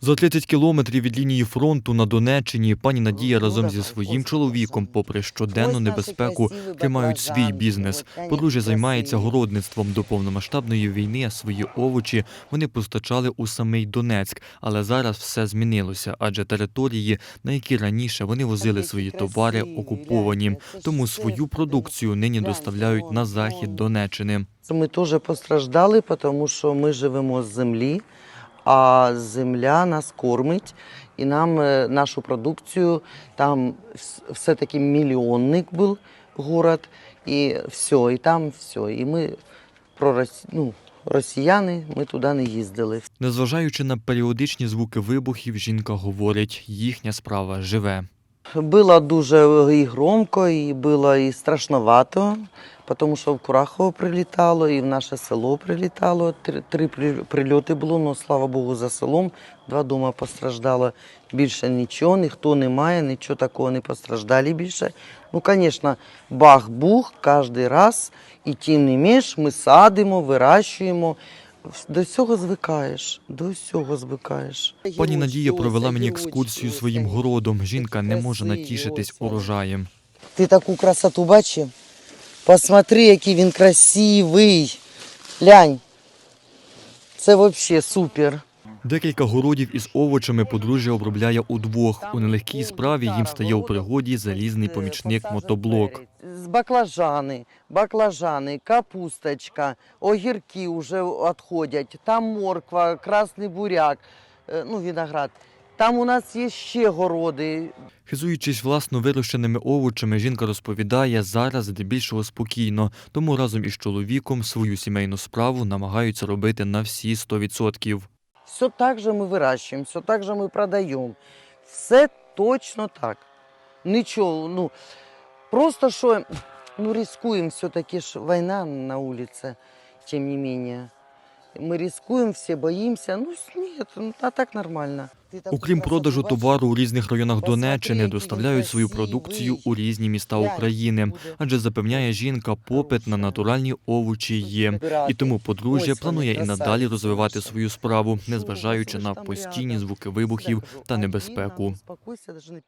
За 30 кілометрів від лінії фронту на Донеччині пані Надія разом зі своїм чоловіком, попри щоденну небезпеку, тримають свій бізнес. Подружжя займається городництвом до повномасштабної війни. Свої овочі вони постачали у самий Донецьк, але зараз все змінилося, адже території, на які раніше вони возили свої товари, окуповані. Тому свою продукцію нині доставляють на захід Донеччини. Ми теж постраждали, тому що ми живемо з землі, а земля нас кормить, і нам е, нашу продукцію, там все-таки мільйонник був город, і все, і там все. І ми про ну, росіяни, ми туди не їздили. Незважаючи на періодичні звуки вибухів, жінка говорить, їхня справа живе. Було дуже і громко, і було і страшновато, тому що в Курахово прилітало, і в наше село прилітало. Три, прильоти було, але слава Богу, за селом. Два дома постраждало. Більше нічого, ніхто не має, нічого такого не постраждали більше. Ну, звісно, бах-бух кожен раз, і тим не менш ми садимо, вирощуємо. До цього звикаєш, до всього звикаєш. Пані Надія провела мені екскурсію своїм городом. Жінка не може натішитись урожаєм. Ти таку красоту бачив? Посмотри, який він красивий. Глянь. Це взагалі супер. Декілька городів із овочами подружжя обробляє удвох. У нелегкій справі їм стає у пригоді залізний помічник мотоблок. З баклажани, баклажани, капусточка, огірки вже відходять, там морква, красний буряк, е, ну, виноград. Там у нас є ще городи. Хизуючись власно вирощеними овочами, жінка розповідає, зараз здебільшого спокійно, тому разом із чоловіком свою сімейну справу намагаються робити на всі 100%. Все так же ми вирощуємо, все так же ми продаємо. Все точно так. Нічого, ну, просто що, ну, рискуємо, все-таки ж війна на вулиці, тим не менее. Ми рискуємо, всі боїмося. Ну, ні, ну, а так нормально. Окрім продажу товару у різних районах Донеччини, доставляють свою продукцію у різні міста України, адже запевняє жінка, попит на натуральні овочі є. І тому подружжя планує і надалі розвивати свою справу, незважаючи на постійні звуки вибухів та небезпеку.